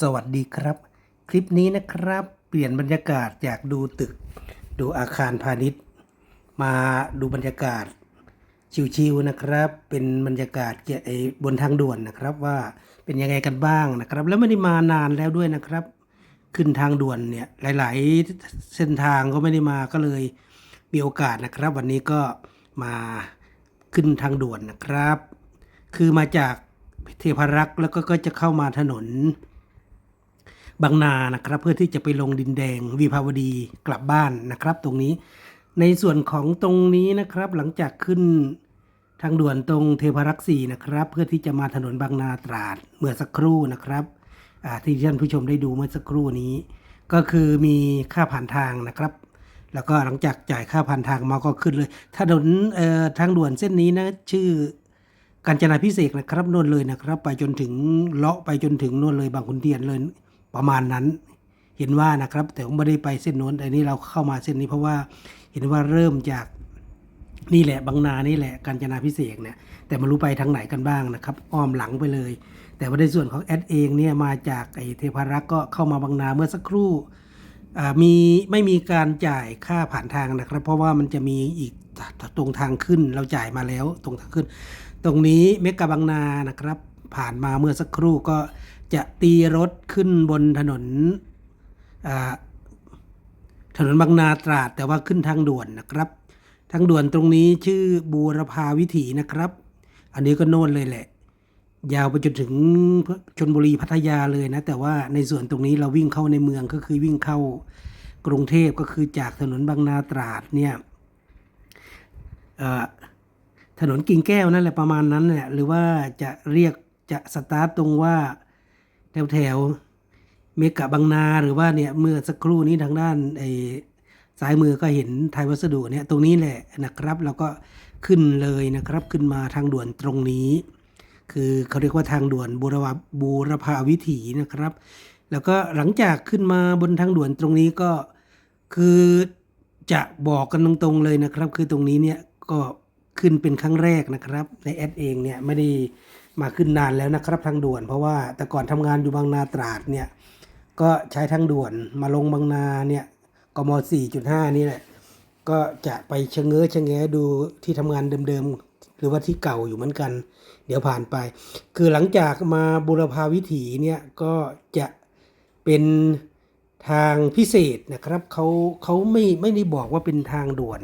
สวัสดีครับ คลิปนี้นะครับ เปลี่ยนบรรยากาศจากดูตึก ดูอาคารพาณิชย์ มาดูบรรยากาศชิวๆนะครับ เป็นบรรยากาศเกี่ยวบนทางด่วนนะครับว่าเป็นยังไงกันบ้างนะครับ แล้วไม่ได้มานานแล้วด้วยนะครับ ขึ้นทางด่วนเนี่ยหลาย ๆ เส้นทางก็ไม่ได้มาก็เลยมีโอกาสนะครับ วันนี้ก็มาขึ้นทางด่วนนะครับ คือมาจากเทพารักษ์แล้วก็ก็จะเข้ามาถนน บางนานะครับเพื่อที่จะไปลงดินแดงวิภาวดีกลับบ้านนะครับตรงนี้ ในส่วนของตรงนี้นะครับหลังจากขึ้นทางด่วนตรงเทพรักษ์สี่นะครับเพื่อที่จะมาถนนบางนาตราดเมื่อสักครู่นะครับที่ท่านผู้ชมได้ดูเมื่อสักครู่นี้ ก็คือมีค่าผ่านทางนะครับ แล้วก็หลังจากจ่ายค่าผ่านทางมาก็ขึ้นเลยถนนทางด่วนเส้นนี้นะชื่อกาญจนาพิเศษนะครับน่นเลยนะครับ ไปจนถึงเลาะไปจนถึงน่นเลยบางขุนเทียนเลย ประมาณนั้น เห็นว่านะครับ แต่ผมไม่ได้ไปเส้นโน้นแต่นี้เราเข้ามาเส้นนี้เพราะว่าเห็นว่าเริ่มจากนี่แหละบางนานี่แหละกาญจนาพิเศษเนี่ยแต่ไมารู้ไปทางไหนกันบ้างนะครับ อ้อมหลังไปเลย แต่ว่าในส่วนของแอดเองเนี่ยมาจากไอเทพารักษ์ก็เข้ามาบางนาเมื่อสักครู่มีไม่มีการจ่ายค่าผ่านทางนะครับ เพราะว่ามันจะมีอีกตรงทางขึ้นเราจ่ายมาแล้วตรงทางขึ้น ตรงนี้เมกะบางนานะครับ ผ่านมาเมื่อสักครู่ก็ จะตีรถขึ้นบนถนนถนนบางนาตราดแต่ว่าขึ้นทางด่วนนะครับ ทางด่วนตรงนี้ชื่อบูรพาวิถีนะครับ อันนี้ก็โน่นเลยแหละ ยาวไปจนถึงชนบุรีพัทยาเลยนะ แต่ว่าในส่วนตรงนี้เราวิ่งเข้าในเมืองก็คือวิ่งเข้ากรุงเทพก็คือจากถนนบางนาตราดเนี่ยถนนกิ่งแก้วนั่นแหละประมาณนั้นแหละหรือว่าจะเรียกจะสตาร์ตตรงว่า แถวแถวเมกะบางนาหรือว่าเนี่ยเมื่อสักครู่นี้ทางด้านไอ้ซ้ายมือก็เห็นไทยวัสดุเนี่ยตรงนี้แหละนะครับแล้วก็ขึ้นเลยนะครับขึ้นมาทางด่วนตรงนี้ คือเขาเรียกว่าทางด่วนบูรวาบูรพาวิถีนะครับ แล้วก็หลังจากขึ้นมาบนทางด่วนตรงนี้ก็คือจะบอกกันตรงๆเลยนะครับ คือตรงนี้เนี่ยก็ขึ้นเป็นครั้งแรกนะครับในแอดเองเนี่ยไม่ได้ มาขึ้นนานแล้วนะครับทางด่วน เพราะว่าแต่ก่อนทำงานอยู่บางนาตราดเนี่ยก็ใช้ทางด่วนมาลงบางนาเนี่ยกม 4.5 นี่แหละก็จะไปชะเง้อชะแงะดูที่ทำงานเดิมๆ หรือว่าที่เก่าอยู่เหมือนกัน เดี๋ยวผ่านไป คือหลังจากมาบุรพาวิถีเนี่ยก็จะเป็นทางพิเศษนะครับเขาเขาไม่ไม่ได้บอกว่าเป็นทางด่วน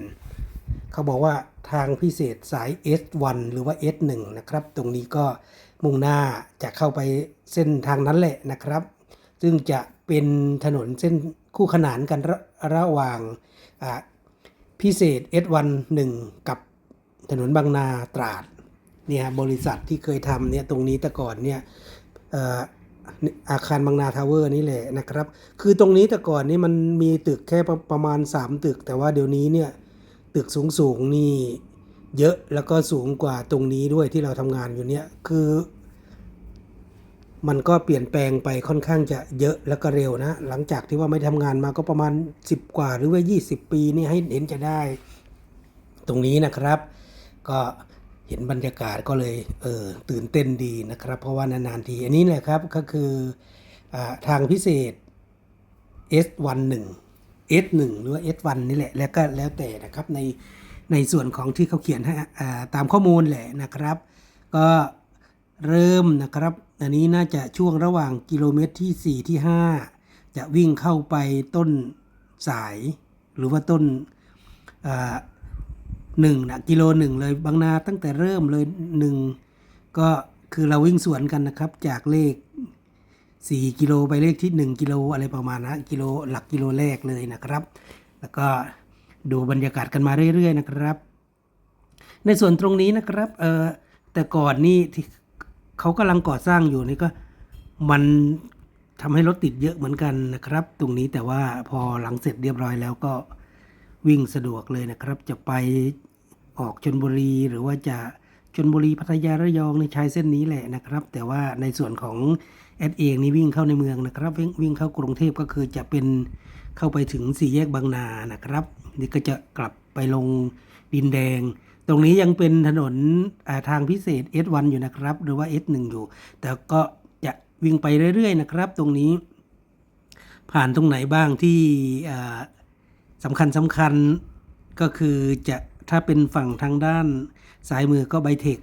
เขาบอกว่าทางพิเศษสาย S1 หรือว่า S1 นะครับ ตรงนี้ก็มุ่งหน้าจะเข้าไปเส้นทางนั้นแหละนะครับ ซึ่งจะเป็นถนนเส้นคู่ขนานกันระระหว่างพิเศษ S1 1 กับถนนบางนาตราดเนี่ยบริษัทที่เคยทำเนี่ยตรงนี้แต่ก่อนเนี่ยเอ่ออาคารบางนาทาวเวอร์นี่แหละนะครับ คือตรงนี้แต่ก่อนนี่มันมีตึกแค่ประประมาณ 3 ตึก แต่ว่าเดี๋ยวนี้เนี่ย ตึกสูงสูงๆนี่เยอะแล้วก็สูงกว่าตรงนี้ด้วยที่เราทำงานอยู่เนี่ยคือ มันก็เปลี่ยนแปลงไปค่อนข้างจะเยอะแล้วก็เร็วนะ หลังจากที่ว่าไม่ทำงานมาก็ประมาณ 10 กว่าหรือว่า 20 ปีนี่ให้เห็นจะได้ ตรงนี้นะครับ ก็เห็นบรรยากาศก็เลยเออตื่นเต้นดีนะครับ เพราะว่านานๆที อันนี้แหละครับก็คืออทางพิเศษ S11 S1 หรือว่า S1 นี่แหละ แล้วก็แล้วแต่นะครับในในส่วนของที่เขาเขียนให้ตามข้อมูลแหละนะครับ ก็เริ่มนะครับ อันนี้น่าจะช่วงระหว่างกิโลเมตรที่ 4 ที่ 5 จะวิ่งเข้าไปต้นสาย หรือว่าต้นหนึ่งนะกิโลหนึ่งเลยบางนาตั้งแต่เริ่มเลยหนึ่งก็คือเราวิ่งสวนกันนะครับ จากเลข 4 กิโลไปเลขที่ 1 กิโลอะไรประมาณนะกิโลหลักกิโลแรกเลยนะครับ แล้วก็ดูบรรยากาศกันมาเรื่อย ๆ นะครับ ในส่วนตรงนี้นะครับเออแต่ก่อนนี่ที่เขากำลังก่อสร้างอยู่นี่ก็มันทำให้รถติดเยอะเหมือนกันนะครับ ตรงนี้แต่ว่าพอหลังเสร็จเรียบร้อยแล้วก็วิ่งสะดวกเลยนะครับ จะไปออกชนบุรีหรือว่าจะ ชนบุรีพัทยาระยองในใช้เส้นนี้แหละนะครับ แต่ว่าในส่วนของแอดเองนี่วิ่งเข้าในเมืองนะครับ วิ่งวิ่งเข้ากรุงเทพก็คือจะเป็นเข้าไปถึงสี่แยกบางนานะครับนี่ก็จะกลับไปลงดินแดง ตรงนี้ยังเป็นถนนทางพิเศษ S1 อยู่นะครับ หรือว่า S1 อยู่ แต่ก็จะวิ่งไปเรื่อยๆนะครับ ตรงนี้ ผ่านตรงไหนบ้างที่สำคัญสำคัญก็คือจะถ้าเป็นฝั่งทางด้าน ซ้ายมือก็ไบเทค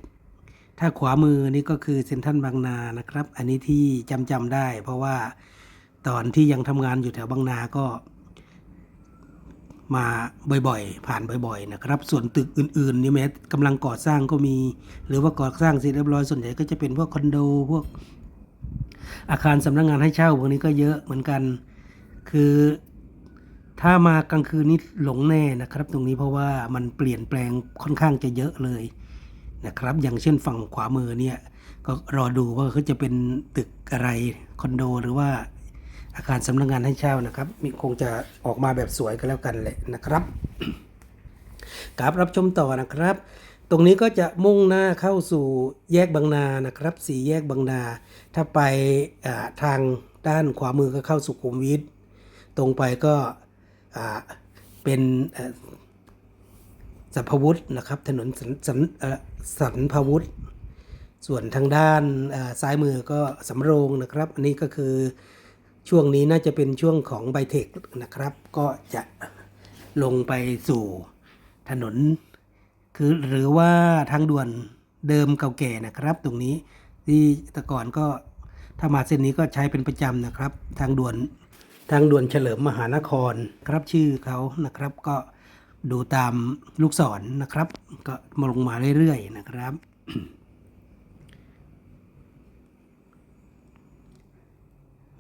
ถ้าขวามือนี่ก็คือเซ็นทรัลบางนานะครับ อันนี้ที่จำจำได้ เพราะว่าตอนที่ยังทำงานอยู่แถวบางนาก็ มาบ่อยๆ ผ่านบ่อยๆนะครับ ส่วนตึกอื่นๆนี่แม้กำลังก่อสร้างก็มี หรือว่าก่อสร้างเสร็จเรียบร้อยส่วนใหญ่ก็จะเป็นพวกคอนโดพวกอาคารสำนักงานให้เช่าพวกนี้ก็เยอะเหมือนกัน คือ ถ้ามากลางคืนนี้หลงแน่นะครับ ตรงนี้เพราะว่ามันเปลี่ยนแปลงค่อนข้างจะเยอะเลยนะครับ อย่างเช่นฝั่งขวามือเนี่ยก็รอดูว่าเขาจะเป็นตึกอะไรคอนโดหรือว่าอาคารสำนักงานให้เช่านะครับ มีคงจะออกมาแบบสวยก็แล้วกันแหละนะครับกราบรับชมต่อนะครับ ตรงนี้ก็จะมุ่งหน้าเข้าสู่แยกบางนานะครับสี่แยกบางนา ถ้าไปทางด้านขวามือก็เข้าสุขุมวิทตรงไปก็ เป็นสัมภวุฒินะครับถนนสันสันสันพวุฒิส่วนทางด้านซ้ายมือก็สำโรงนะครับ อันนี้ก็คือช่วงนี้น่าจะเป็นช่วงของไบเทคนะครับ ก็จะลงไปสู่ถนน คือหรือว่าทางด่วนเดิมเก่าแก่นะครับ ตรงนี้ที่แต่ก่อนก็ถ้ามาเส้นนี้ก็ใช้เป็นประจำนะครับ ทางด่วน ทางด่วนเฉลิมมหานครครับชื่อเขานะครับก็ดูตามลูกศรนะครับ ก็มาลงมาเรื่อยๆนะครับ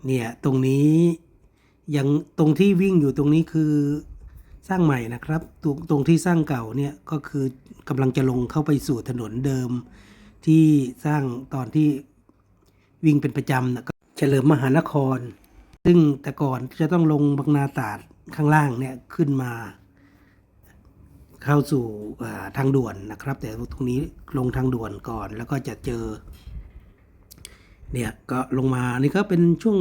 เนี่ยตรงนี้ยังตรงที่วิ่งอยู่ตรงนี้คือสร้างใหม่นะครับตรงตรงที่สร้างเก่าเนี่ยก็คือกำลังจะลงเข้าไปสู่ถนนเดิม ที่สร้างตอนที่วิ่งเป็นประจำนะก็เฉลิมมหานคร ซึ่งแต่ก่อนจะต้องลงบางนาตราดข้างล่างเนี่ยขึ้นมา เข้าสู่ทางด่วนนะครับ แต่ตรงนี้ลงทางด่วนก่อนแล้วก็จะเจอ เนี่ยก็ลงมานี่ก็เป็นช่วง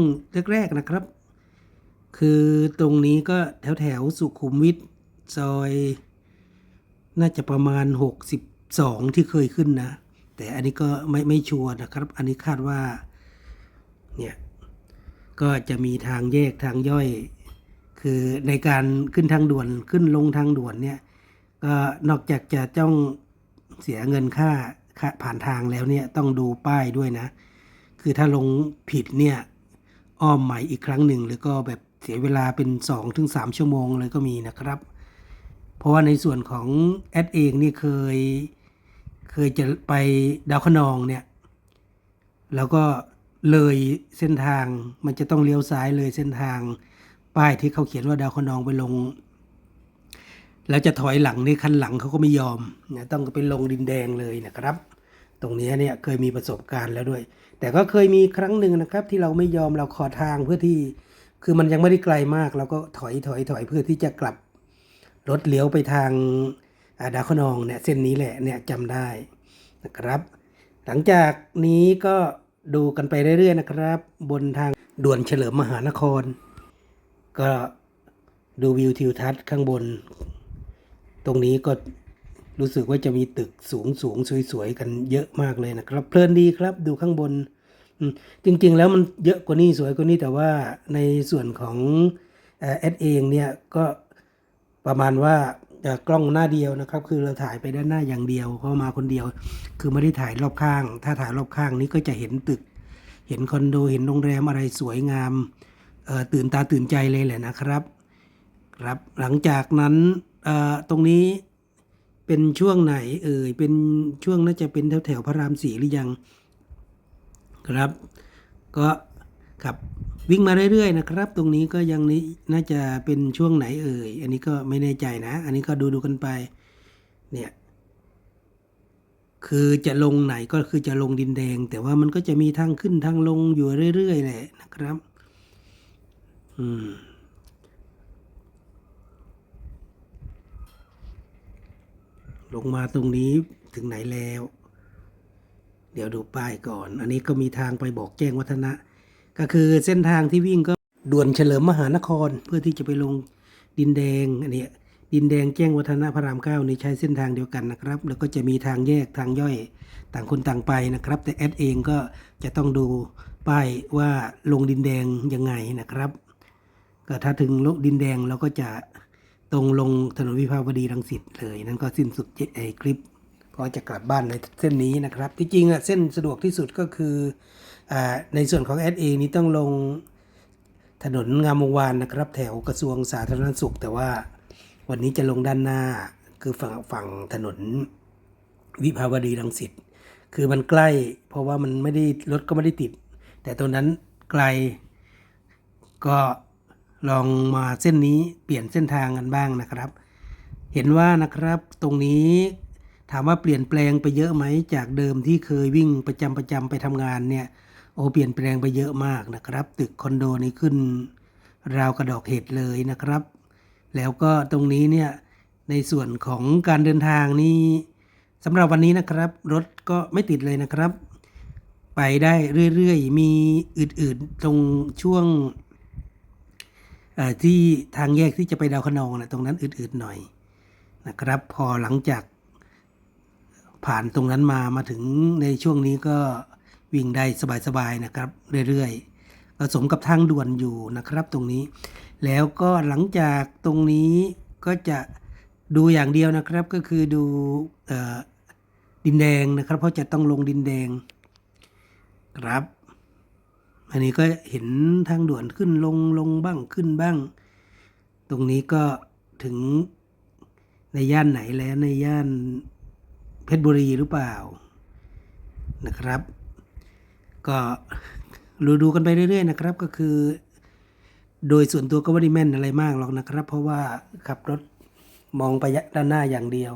แรกๆนะครับ คือตรงนี้ก็แถวแถวๆสุขุมวิทซอย น่าจะประมาณ 62 ที่เคยขึ้นนะ แต่อันนี้ก็ไม่ไม่ชัวร์นะครับ อันนี้คาดว่า เนี่ย ก็จะมีทางแยกทางย่อย คือในการขึ้นทางด่วนขึ้นลงทางด่วนเนี่ยก็นอกจากจะต้องเสียเงินค่าผ่านทางแล้วเนี่ยต้องดูป้ายด้วยนะ คือถ้าลงผิดเนี่ยอ้อมใหม่อีกครั้งหนึ่งหรือก็แบบเสียเวลาเป็น2-3ถึงชั่วโมงเลยก็มีนะครับ เพราะว่าในส่วนของแอดเองนี่เคย เคยจะไปดาวคะนองเนี่ย แล้วก็ เลยเส้นทาง มันจะต้องเลี้ยวซ้ายเลยเส้นทาง ป้ายที่เขาเขียนว่าดาวคะนองไปลง แล้วจะถอยหลังในคันหลังเขาก็ไม่ยอมนะต้องไปลงดินแดงเลยนะครับ ตรงนี้เนี่ยเคยมีประสบการณ์แล้วด้วย แต่ก็เคยมีครั้งหนึ่งนะครับ ที่เราไม่ยอมเราขอทางเพื่อที่ คือมันยังไม่ได้ไกลมากเราก็ถอยถอยถอยเพื่อที่จะกลับรถเลี้ยวไปทางาดาวคะนองเนี่ยเส้นนี้แหละเนี่ยจำได้นะครับ หลังจากนี้ก็ ดูกันไปเรื่อยๆนะครับ บนทางด่วนเฉลิมมหานคร ก็ดูวิวทิวทัศน์ข้างบน ตรงนี้ก็รู้สึกว่าจะมีตึกสูงสูงๆสวยๆ กันเยอะมากเลยนะครับ เพลินดีครับดูข้างบน จริงๆแล้วมันเยอะกว่านี้สวยกว่านี้แต่ว่าในส่วนของเอ่อแอดเองเนี่ยก็ประมาณว่า เอ่อกล้องหน้าเดียวนะครับ คือเราถ่ายไปด้านหน้าอย่างเดียวเพราะมาคนเดียว คือไม่ได้ถ่ายรอบข้าง ถ้าถ่ายรอบข้างนี้ก็จะเห็นตึก เห็นคอนโดเห็นโรงแรมอะไรสวยงามตื่นตาตื่นใจเลยแหละนะครับครับหลังจากนั้นตรงนี้เป็นช่วงไหนเอ่ยเป็นช่วงน่าจะเป็นแถวแถวพระรามสี่หรือยัง ครับ ก็ขับ วิ่งมาเรื่อยๆนะครับ ตรงนี้ก็ยังนี้น่าจะเป็นช่วงไหนเอ่ย อันนี้ก็ไม่แน่ใจนะ อันนี้ก็ดูดูกันไป เนี่ย คือจะลงไหนก็คือจะลงดินแดง แต่ว่ามันก็จะมีทางขึ้นทางลงอยู่เรื่อยๆแหละนะครับ อืมลงมาตรงนี้ถึงไหนแล้ว เดี๋ยวดูป้ายก่อน อันนี้ก็มีทางไปบอกแจ้งวัฒนะ ก็คือเส้นทางที่วิ่งก็ด่วนเฉลิมมหานคร เพื่อที่จะไปลงดินแดงอันนี้ดินแดงแจ้งวัฒนะพระรามเก้าในใช้เส้นทางเดียวกันนะครับ แล้วก็จะมีทางแยกทางย่อยต่างคนต่างไปนะครับ แต่แอดเองก็จะต้องดูป้ายว่าลงดินแดงยังไงนะครับก็ถ้าถึงลงดินแดงเราก็จะตรงลงถนนวิภาวดีรังสิตเลยนั่นก็สิ้นสุดไอ้คลิปก็จะกลับบ้านในเส้นนี้นะครับ ที่จริงอะเส้นสะดวกที่สุดก็คือ ในส่วนของแอดเองนี้ต้องลงถนนงามวงวานนะครับ แถวกระทรวงสาธารณสุข แต่ว่าวันนี้จะลงด้านหน้าคือฝั่งฝั่งถนนวิภาวดีรังสิตคือมันใกล้ เพราะว่ามันไม่ได้รถก็ไม่ได้ติด แต่ตรงนั้นไกล ก็ลองมาเส้นนี้เปลี่ยนเส้นทางกันบ้างนะครับ เห็นว่านะครับตรงนี้ถามว่าเปลี่ยนแปลงไปเยอะไหมจากเดิมที่เคยวิ่งประจำประจำไปทำงานเนี่ย โอเปลี่ยนแปลงไปเยอะมากนะครับ ตึกคอนโดนี่ขึ้นราวกระดอกเห็ดเลยนะครับ แล้วก็ตรงนี้เนี่ยในส่วนของการเดินทางนี่สำหรับวันนี้นะครับ รถก็ไม่ติดเลยนะครับ ไปได้เรื่อยๆ มีอื่นๆตรงช่วงที่ทางแยกที่จะไปดาวคะนองนะตรงนั้นอืดๆหน่อยนะครับ พอหลังจากผ่านตรงนั้นมามาถึงในช่วงนี้ก็ วิ่งได้สบายๆนะครับเรื่อยๆก็สมกับทางด่วนอยู่นะครับตรงนี้ แล้วก็หลังจากตรงนี้ก็จะดูอย่างเดียวนะครับก็คือดูออดินแดงนะครับ เพราะจะต้องลงดินแดงครับ อันนี้ก็เห็นทางด่วนขึ้นลงลงบ้างขึ้นบ้าง ตรงนี้ก็ถึงในย่านไหนแล้วในย่านเพชรบุรีหรือเปล่านะครับ ก็ดูดูกันไปเรื่อยๆนะครับ ก็คือ โดยส่วนตัวก็ไม่ได้แม่นอะไรมากหรอกนะครับ เพราะว่าขับรถมองไปด้านหน้าอย่างเดียว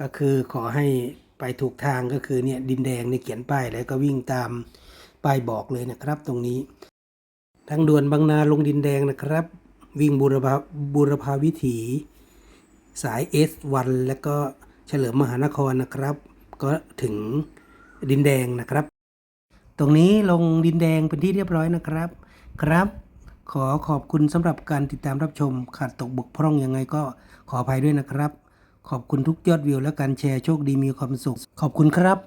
ก็คือขอให้ไปถูกทางก็คือเนี่ยดินแดงเนี่ยเขียนป้ายแล้วก็วิ่งตามป้ายบอกเลยนะครับ ตรงนี้ทางด่วนบางนาลงดินแดงนะครับ วิ่งบูรพาบูรพาวิถี สาย S1 แล้วก็เฉลิมมหานครนะครับ ก็ถึงดินแดงนะครับ ตรงนี้ลงดินแดงเป็นที่เรียบร้อยนะครับ ครับ ขอขอบคุณสำหรับการติดตามรับชม ขาดตกบกพร่องยังไงก็ขออภัยด้วยนะครับ ขอบคุณทุกยอดวิวและการแชร์โชคดีมีความสุข ขอบคุณครับ